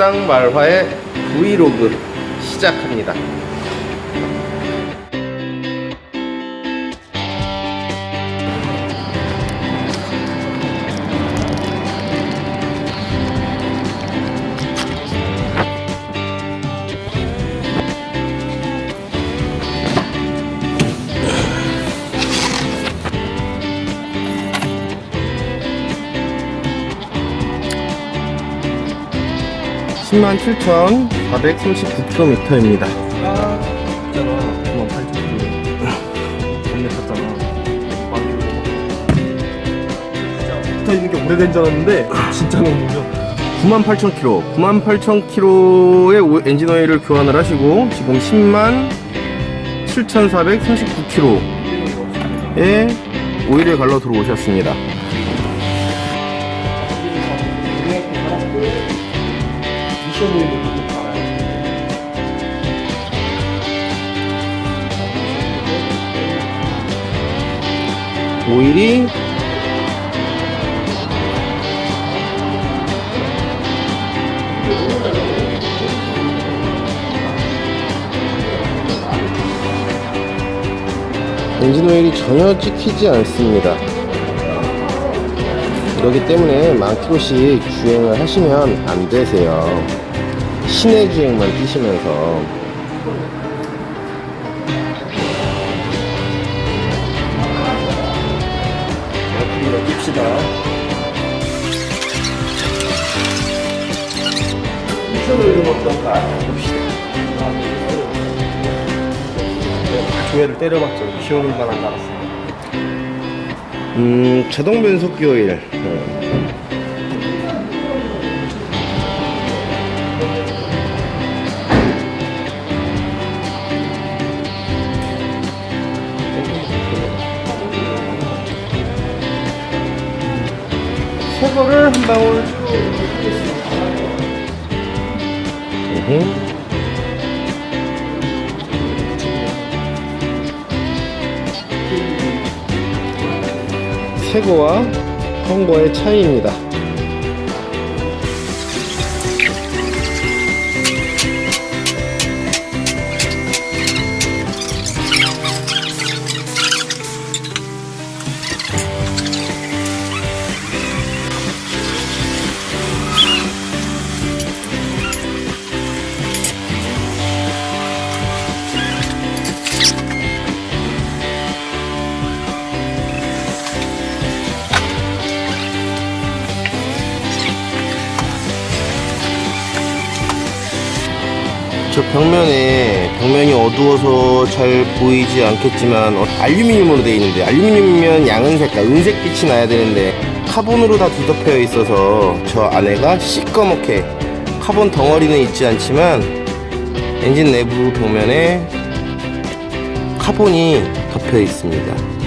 일상말화의 브이로그 시작합니다. 십만 칠천 사백삼십구 킬로미터입니다. 아, 있잖아. 9만 8천 킬로. 동네 탔잖아. 붙어 있는 게 오래된 줄 알았는데 진짜 너무죠. 98,000km, 98,000km의 엔진 오일을 교환을 하시고 지금 10만 7,439km의 오일을 갈러 들어오셨습니다. 미션 오일을 꼭 갈아야 오일이 엔진 오일이 전혀 찍히지 않습니다. 그렇기 때문에 만 킬로씩 주행을 하시면 안 되세요. 시내 주행만 뛰시면서 이거 깁시다. 미션 오일은 어떤가 봅시다. 조회를 때려봤죠. 안 나갔어. 음, 자동 변속기 오일. 어. 새거를 한 방울 으흠. 새거와 헝거의 차이입니다. 저 벽면에 벽면이 어두워서 잘 보이지 않겠지만 어, 알루미늄으로 되어 있는데 알루미늄이면 양은 색깔 은색 빛이 나야 되는데 카본으로 다 뒤덮여 있어서 저 안에가 시꺼멓게 카본 덩어리는 있지 않지만 엔진 내부 벽면에 카본이 덮여 있습니다.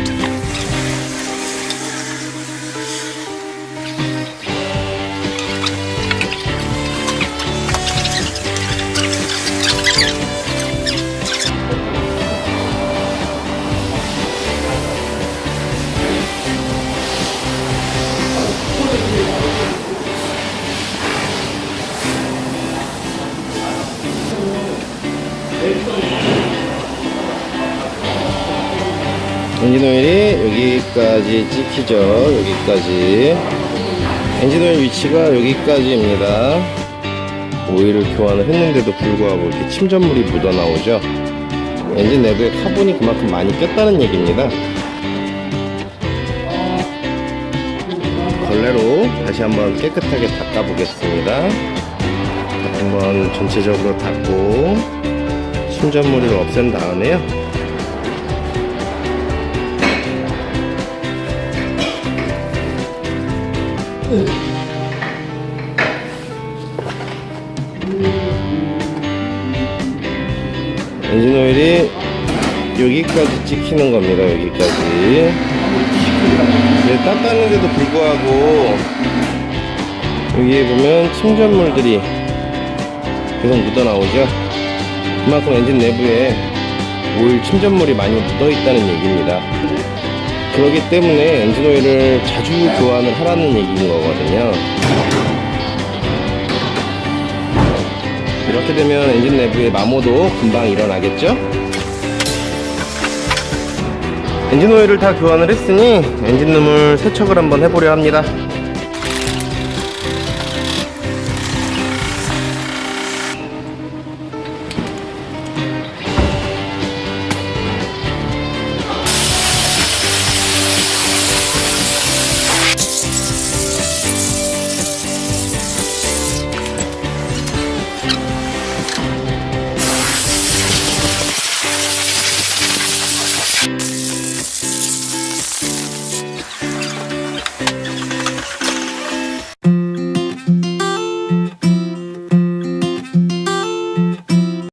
엔진 오일이 여기까지 찍히죠. 여기까지. 엔진 오일 위치가 여기까지입니다. 오일을 교환을 했는데도 불구하고 이렇게 침전물이 묻어나오죠. 엔진 내부에 카본이 그만큼 많이 꼈다는 얘기입니다. 걸레로 다시 한번 깨끗하게 닦아 보겠습니다. 한번 전체적으로 닦고 침전물을 없앤 다음에요. 엔진 오일이 여기까지 찍히는 겁니다. 여기까지. 네, 닦았는데도 불구하고 여기에 보면 침전물들이 계속 묻어 나오죠. 그만큼 엔진 내부에 오일 침전물이 많이 묻어 있다는 얘기입니다. 그렇기 때문에 엔진 오일을 자주 교환을 하라는 얘기인 거거든요. 이렇게 되면 엔진 내부의 마모도 금방 일어나겠죠? 엔진 오일을 다 교환을 했으니 엔진 룸을 세척을 한번 해보려 합니다.